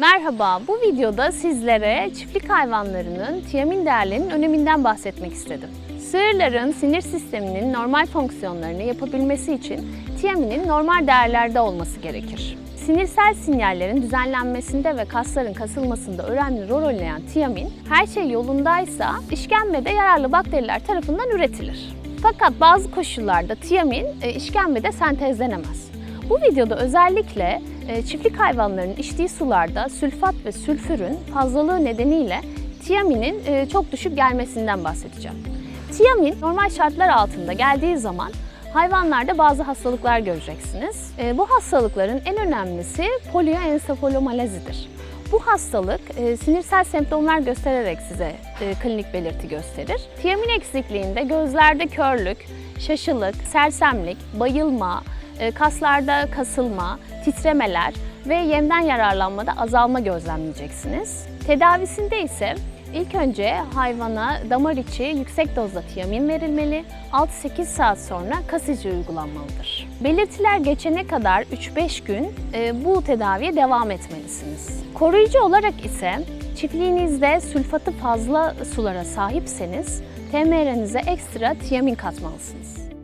Merhaba, bu videoda sizlere çiftlik hayvanlarının tiamin değerlerinin öneminden bahsetmek istedim. Sığırların sinir sisteminin normal fonksiyonlarını yapabilmesi için tiaminin normal değerlerde olması gerekir. Sinirsel sinyallerin düzenlenmesinde ve kasların kasılmasında önemli rol oynayan tiamin, her şey yolundaysa işkembede yararlı bakteriler tarafından üretilir. Fakat bazı koşullarda tiamin e, işkembede sentezlenemez. Bu videoda özellikle çiftlik hayvanlarının içtiği sularda sülfat ve sülfürün fazlalığı nedeniyle tiaminin e, çok düşük gelmesinden bahsedeceğim. Tiamin normal şartlar altında geldiği zaman hayvanlarda bazı hastalıklar göreceksiniz. E, Bu hastalıkların en önemlisi polioensefalomalazidir. Bu hastalık e, sinirsel semptomlar göstererek size klinik belirti gösterir. Tiamin eksikliğinde gözlerde körlük, şaşılık, sersemlik, bayılma, kaslarda kasılma, titremeler ve yemden yararlanmada azalma gözlemleyeceksiniz. Tedavisinde ise ilk önce hayvana damar içi yüksek dozda tiamin verilmeli, 6-8 saat sonra kasici uygulanmalıdır. Belirtiler geçene kadar 3-5 gün e, bu tedaviye devam etmelisiniz. Koruyucu olarak ise çiftliğinizde sülfatı fazla sulara sahipseniz TMR'nize ekstra tiamin katmalısınız.